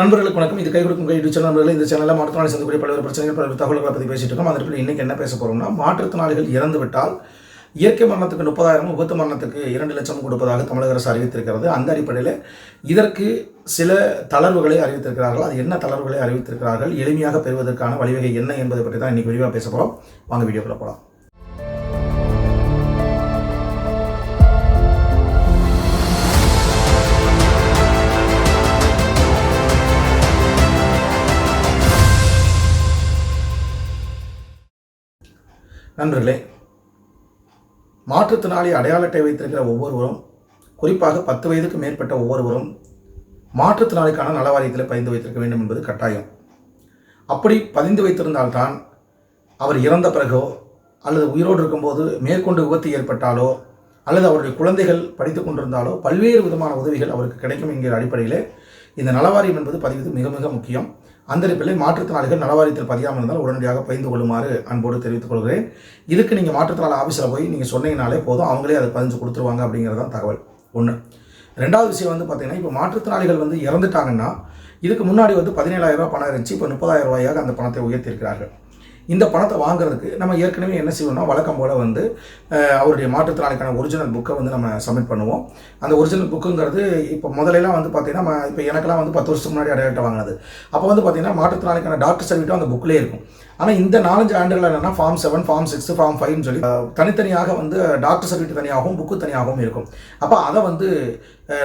நண்பர்களுக்கு வணக்கம். இது கை கொடுக்கும் கை யூடியூப் சேனல் இந்த சேனலில் மாற்றுத்திறனாளி சந்திக்கூடிய பல்வேறு பிரச்சனைகள் பல்வேறு தகவல்களை பற்றி பேசிட்டு இருக்கோம். அதற்கு இன்னைக்கு என்ன பேச போகிறோம்னா மாற்றுத்திறனாளிகள் இறந்து விட்டால் இயற்கை மரணத்துக்கு முப்பதாயிரம் விபத்து மரணத்துக்கு இரண்டு லட்சம் கொடுப்பதாக தமிழக அரசு அறிவித்திருக்கிறது. அந்த அடிப்படையில் இதற்கு சில தளர்வுகளை அறிவித்திருக்கிறார்கள். அது என்ன தளர்வுகளை அறிவித்திருக்கிறார்கள்? எளிமையாக பெறுவதற்கான வழிவகை என்ன என்பதை பற்றி தான் இன்றைக்கி விரிவாக பேச போகிறோம் வாங்க வீடியோக்குள்ளே போகலாம் நண்பர்களே மாற்றுத்திறனாளி அடையாள அட்டை வைத்திருக்கிற ஒவ்வொருவரும் குறிப்பாக பத்து வயதுக்கு மேற்பட்ட ஒவ்வொருவரும் மாற்றுத்திறனாளிக்கான நல வாரியத்தில் பதிந்து வைத்திருக்க வேண்டும் என்பது கட்டாயம். அப்படி பதிந்து வைத்திருந்தால்தான் அவர் இறந்த பிறகோ அல்லது உயிரோடு இருக்கும்போது மேற்கொண்டு விபத்து ஏற்பட்டாலோ அல்லது அவருடைய குழந்தைகள் படித்து கொண்டிருந்தாலோ பல்வேறு விதமான உதவிகள் அவருக்கு கிடைக்கும் என்கிற அடிப்படையில் இந்த நலவாரியம் என்பது பதிவது மிக மிக முக்கியம். அந்த மாற்றுத்திறனாளிகள் நலவாரியத்தில் பதியாமல் இருந்தால் உடனடியாக பதிந்து கொள்ளுமாறு அன்போடு தெரிவித்துக் கொள்கிறேன். இதுக்கு நீங்கள் மாற்றுத்திறனாளி ஆஃபீஸில் போய் நீங்கள் சொன்னீங்கனாலே போதும். அவங்களே அதை பதிஞ்சு கொடுத்துருவாங்க அப்படிங்கிறது தான் தகவல். ஒன்று ரெண்டாவது விஷயம் வந்து பார்த்தீங்கன்னா இப்போ மாற்றுத்திறனாளிகள் வந்து இறந்துட்டாங்கன்னா இதுக்கு முன்னாடி வந்து பதினேழாயிரம் பணம் இருந்துச்சு. இப்போ முப்பதாயிரம் ரூபாயாக அந்த பணத்தை உயர்த்தியிருக்கிறார்கள். இந்த பணத்தை வாங்குறதுக்கு நம்ம ஏற்கனவே என்ன செய்வோம்னா வழக்கம் போல் வந்து அவருடைய மாற்றுத்திறனாளிக்கான ஒரிஜினல் புக்கை வந்து நம்ம சப்மிட் பண்ணுவோம். அந்த ஒரிஜினல் புக்குங்கிறது இப்போ முதலெல்லாம் வந்து பார்த்தீங்கன்னா இப்போ எனக்கெல்லாம் வந்து பத்து வருஷத்துக்கு முன்னாடி அடையாள வாங்கினது. அப்போ வந்து பார்த்தீங்கன்னா மாற்றுத்திறனாளிக்கான டாக்டர் சர்டிஃபிகேட்டும் அந்த புக்லேயே இருக்கும். ஆனால் இந்த நாலஞ்சு ஆண்டுகள் என்னன்னா form seven form six form ஃபைவ்னு சொல்லி தனித்தனியாக வந்து டாக்டர் சர்டிஃபிகேட் தனியாகவும் புக்கு தனியாகவும் இருக்கும். அப்போ அதை வந்து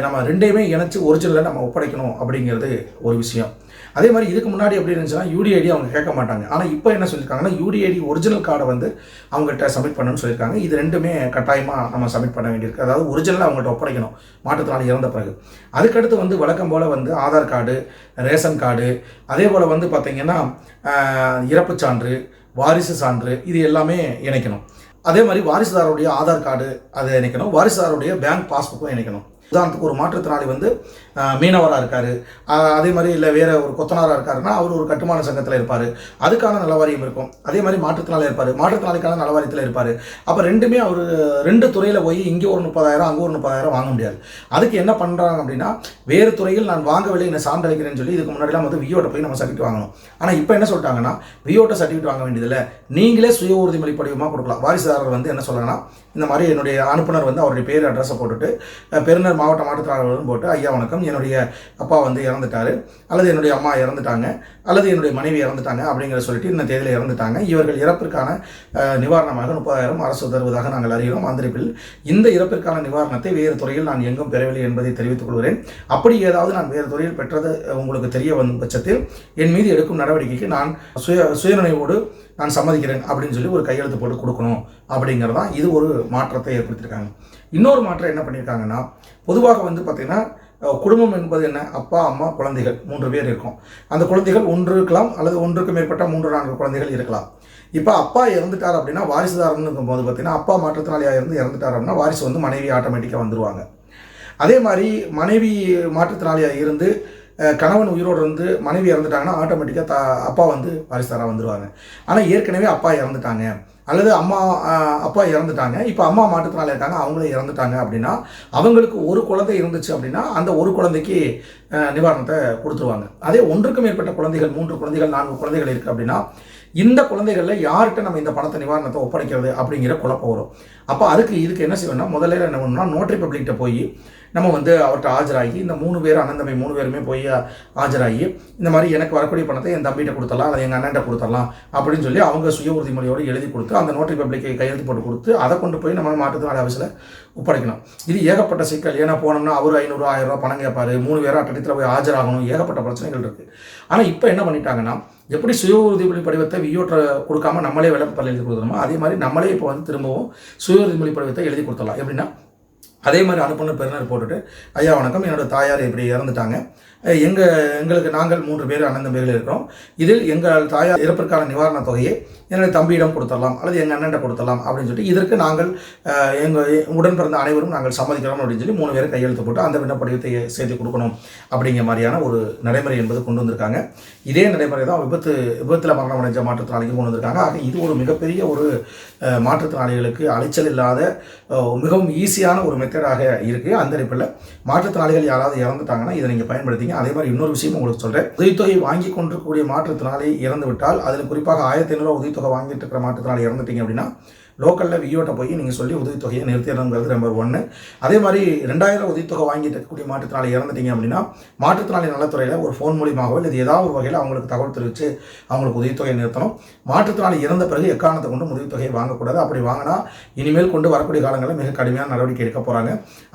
நம்ம ரெண்டையுமே இணைச்சி ஒரிஜினலில் நம்ம ஒப்படைக்கணும் அப்படிங்கிறது ஒரு விஷயம். அதே மாதிரி இதுக்கு முன்னாடி எப்படி இருந்துச்சுன்னா யூடிஐடி அவங்க கேட்க மாட்டாங்க. ஆனால் இப்போ என்ன சொல்லியிருக்காங்கன்னா யூடிஐடி ஒரிஜினல் கார்டை வந்து அவங்ககிட்ட சப்மிட் பண்ணணும்னு சொல்லியிருக்காங்க. இது ரெண்டுமே கட்டாயமாக நம்ம சப்மிட் பண்ண வேண்டியிருக்கு. அதாவது ஒரிஜினலாக அவங்ககிட்ட ஒப்படைக்கணும். மாற்றுத்திறனாளி இறந்த பிறகு. அதுக்கடுத்து வந்து வழக்கம் போல் வந்து ஆதார் கார்டு ரேஷன் கார்டு அதே போல் வந்து பார்த்திங்கன்னா இறப்பு இறப்புச் சான்று வாரிசு சான்று இது எல்லாமே இணைக்கணும். அதே மாதிரி வாரிசுதாரருடைய ஆதார் கார்டு அதை இணைக்கணும். வாரிசுதாரருடைய பேங்க் பாஸ்புக்கும் இணைக்கணும். உதாரணத்துக்கு ஒரு மாற்றுத்திறனாளி வந்து மீனவராக இருக்கார். அதே மாதிரி இல்லை வேறு ஒரு கொத்தனாராக இருக்காருன்னா அவர் ஒரு கட்டுமான சங்கத்தில் இருப்பார். அதுக்கான நலவாரியம் இருக்கும். அதே மாதிரி மாற்றுத்திறனாளி இருப்பார். மாற்றுத்திறனாளிக்கான நலவாரியத்தில் இருப்பார். அப்போ ரெண்டுமே அவர் ரெண்டு துறையில் போய் இங்கே ஒரு முப்பதாயிரம் அங்கே ஒரு முப்பதாயிரம் வாங்க முடியாது. அதுக்கு என்ன பண்ணுறாங்க அப்படின்னா வேறு துறையில் நான் வாங்கவில்லை என்னை சான்றளிக்கிறேன்னு சொல்லி இதுக்கு முன்னாடிலாம் வந்து வியோட்டை போய் நம்ம சர்டிஃபிகேட் வாங்கணும். ஆனால் இப்போ என்ன சொல்லிட்டாங்கன்னா வியோட்டை சர்டிஃபிகேட் வாங்க வேண்டியதில்லை. நீங்களே சுய உறுதிமொழி படிவமாக கொடுக்கலாம். வாரிசுதாரர் வந்து என்ன சொல்கிறாங்கன்னா இந்த மாதிரி என்னுடைய அனுப்புனர் வந்து அவருடைய பேர் அட்ரஸை போட்டுட்டு பெருநர் மாவட்ட மாற்றுத்திறனாளர்களும் போட்டு ஐயா வணக்கம். என்னுடைய அப்பா வந்து இறந்துட்டாரு. அல்லது என்னுடைய அம்மா இறந்துட்டாங்க. அல்லது என்னுடைய மனைவி இறந்துட்டாங்க அப்படிங்கிற சொல்லிட்டு இந்த தேதியில் இறந்துட்டாங்க. இவர்கள் இறப்பிற்கான நிவாரணமாக முப்பதாயிரம் அரசு தருவதாக நாங்கள் அறிகிறோம். அந்தரிப்பில் இந்த இறப்பிற்கான நிவாரணத்தை வேறு துறையில் நான் எங்கும் பெறவில்லை என்பதை தெரிவித்துக் கொள்கிறேன். அப்படி ஏதாவது நான் வேறு துறையில் பெற்றது உங்களுக்கு தெரிய வந்த பட்சத்தில் என் மீது எடுக்கும் நடவடிக்கைக்கு நான் சுய சுயநினைவோடு நான் சம்மதிக்கிறேன் அப்படின்னு சொல்லி ஒரு கையெழுத்து போட்டு கொடுக்கணும் அப்படிங்கிறதான் இது ஒரு மாற்றத்தை ஏற்படுத்தியிருக்காங்க. இன்னொரு மாற்றம் என்ன பண்ணியிருக்காங்கன்னா பொதுவாக வந்து பார்த்திங்கன்னா குடும்பம் என்பது என்ன? அப்பா அம்மா குழந்தைகள் மூன்று பேர் இருக்கும். அந்த குழந்தைகள் ஒன்று இருக்கலாம் அல்லது ஒன்றுக்கு மேற்பட்ட மூன்று நான்கு குழந்தைகள் இருக்கலாம். இப்போ அப்பா இறந்துட்டார் அப்படின்னா வாரிசுதாரன் போது பார்த்தீங்கன்னா அப்பா மாற்றுத்திறனாளியாக இருந்து இறந்துட்டார் அப்படின்னா வாரிசு வந்து மனைவி ஆட்டோமேட்டிக்காக வந்துடுவாங்க அதே மாதிரி மனைவி மாற்றுத்திறனாளியாக இருந்து கணவன் உயிரோடு இருந்து மனைவி இறந்துட்டாங்கன்னா ஆட்டோமேட்டிக்காக தா அப்பா வந்து வாரிசாராக வந்துடுவாங்க ஆனால் ஏற்கனவே அப்பா இறந்துட்டாங்க. அல்லது அம்மா அப்பா இறந்துட்டாங்க. இப்போ அம்மா மாற்றத்தினால இருக்காங்க அவங்களே இறந்துட்டாங்க அப்படின்னா அவங்களுக்கு ஒரு குழந்தை இருந்துச்சு அப்படின்னா அந்த ஒரு குழந்தைக்கு நிவாரணத்தை கொடுத்துருவாங்க. அதே ஒன்றுக்கு மேற்பட்ட குழந்தைகள் மூன்று குழந்தைகள் நான்கு குழந்தைகள் இருக்குது அப்படின்னா இந்த குழந்தைகளில் யார்கிட்ட நம்ம இந்த பணத்தை நிவாரணத்தை ஒப்படைக்கிறது அப்படிங்கிற குழப்பம் வரும். அப்போ அதுக்கு இதுக்கு என்ன செய்யணும்னா முதல்ல என்ன பண்ணணும்னா நோட்டரி பப்ளிக்கிட்ட போய் நம்ம வந்து அவர்கிட்ட ஆஜராகி இந்த மூணு பேர் அண்ணன் மூணு பேருமே போய் ஆஜராகி இந்த மாதிரி எனக்கு வரக்கூடிய பணத்தை என் தம்பிகிட்ட கொடுத்தலாம் அதை எங்கள் அண்ணன்ட்ட கொடுத்துடலாம் அப்படின்னு சொல்லி அவங்க சுய உறுதிமொழியோடு எழுதி கொடுத்து அந்த நோட்டரி பப்ளிக்கை கையெழுத்து போட்டு கொடுத்து அதை கொண்டு போய் நம்ம மாற்றுத்திறனாளி ஆஃபீஸில் ஒப்படைக்கணும். இது ஏகப்பட்ட சிக்கல். ஏன்னா போனோம்னா அவர் ஐநூறு ஆயிரம் ரூபா பணம் கேட்பார் மூணு பேரும் அட்டத்தில் போய் ஆஜராகணும். ஏகப்பட்ட பிரச்சனைகள் இருக்குது ஆனால் இப்போ என்ன பண்ணிட்டாங்கன்னா எப்படி சுய உறுதிமொழி படிவத்தை வியோட்ட கொடுக்காம நம்மளே விளம்பரம் எழுதி கொடுக்குறோமோ அதே மாதிரி நம்மளே இப்போ வந்து திரும்பவும் சுய உறுதிமொழி படிவத்தை எழுதி கொடுத்துடலாம். எப்படின்னா அதே மாதிரி அனுப்புனர் பெருனர் போட்டுட்டு ஐயா வணக்கம். என்னோட தாயார் இப்படி இறந்துட்டாங்க. எங்கள் எங்களுக்கு நாங்கள் மூன்று பேர் அண்ணன் தம்பிகள் இருக்கிறோம். இதில் எங்கள் தாயார் இறப்பிற்கான நிவாரணத் தொகையை என்னுடைய தம்பியிடம் கொடுத்துடலாம் அல்லது எங்கள் அண்ணன் கொடுத்துடலாம் அப்படின்னு சொல்லிட்டு இதற்கு நாங்கள் எங்கள் உடன் பிறந்த அனைவரும் நாங்கள் சம்மதிக்கிறோம் அப்படின்னு சொல்லி மூணு பேர் கையெழுத்து போட்டு அந்த விண்ணப்படிவத்தை சேர்த்து கொடுக்கணும் அப்படிங்கிற மாதிரியான ஒரு நடைமுறை என்பது கொண்டு வந்திருக்காங்க. இதே நடைமுறை தான் விபத்து விபத்தில் மரணம் அடைஞ்ச மாற்றுத்திறனாளிக்கு கொண்டு வந்திருக்காங்க. ஆக இது ஒரு மிகப்பெரிய ஒரு மாற்றுத்திறனாளிகளுக்கு அலைச்சல் இல்லாத மிகவும் ஈஸியான ஒரு மெத்தடாக இருக்குது அந்த அடிப்படையில் மாற்றுத்திறனாளிகள் யாராவது இறந்துட்டாங்கன்னா இதை நீங்கள் பயன்படுத்திங்க. அதே மாதிரி இன்னொரு விஷயம் உங்களுக்கு சொல்கிறேன் உதவித்தொகை வாங்கி கொண்டிருக்கக்கூடிய மாற்றுத்திறனாளி இறந்து விட்டால் அதில் குறிப்பாக ஆயிரத்தி ஐநூறுரூவா உதவித்தொகை வாங்கிட்டு இருக்கிற மாற்றுத்திறனாளி இறந்துட்டீங்க அப்படின்னா லோக்கலில் வியோட்ட போய் நீங்கள் சொல்லி உதவித்தொகையை நிறுத்திடணுங்கிறது நம்பர் ஒன்று அதே மாதிரி ரெண்டாயிரம் உதவித்தொகை வாங்கிட்டு இருக்கக்கூடிய மாற்றுத்திறனாளி இறந்துட்டீங்க அப்படின்னா மாற்றுத்திறனாளி நலத்துறையில் ஒரு ஃபோன் மூலியமாகவோ இல்லை ஏதாவது ஒரு வகையில் அவங்களுக்கு தகவல் தெரிவித்து அவங்களுக்கு உதவித்தொகையை நிறுத்தணும். மாற்றுத்திறனாளி இறந்த பிறகு எக்காரணத்தை கொண்டு உதவித்தொகையை வாங்கக்கூடாது. அப்படி வாங்கினா இனிமேல் கொண்டு வரக்கூடிய காலங்களில் மிக கடுமையான நடவடிக்கை எடுக்க போகிறாங்க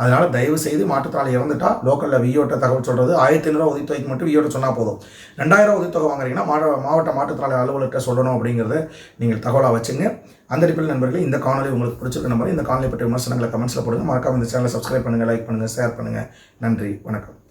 அதனால் தயவு செய்து மாற்றுத்திறனாளி இறந்துட்டா லோக்கலில் விஓட்ட தகவல் சொல்கிறது ஆயிரத்தி ஐநூறுரூவா உதவித்தொகைக்கு மட்டும் விஓட்ட சொன்னால் போதும். ரெண்டாயிரம் உதவித்தொகை வாங்குறீங்கன்னா மாவட்ட மாவட்ட மாற்றுத்திறனாளி அலுவலர்கிட்ட சொல்லணும் அப்படிங்கிறத நீங்கள் தகவலாக வச்சுங்க. அந்த அடிப்படையில் நண்பர்களே இந்த காணொலி உங்களுக்கு பிடிச்சிருக்க நம்பர் இந்த காணொலி பற்றிய விமர்சனங்களை கமெண்ட்ஸில் போடுங்க. மறக்காம இந்த சேனலை சப்ஸ்கிரைப் பண்ணுங்கள் லைக் பண்ணுங்கள் ஷேர் பண்ணுங்கள் நன்றி வணக்கம்.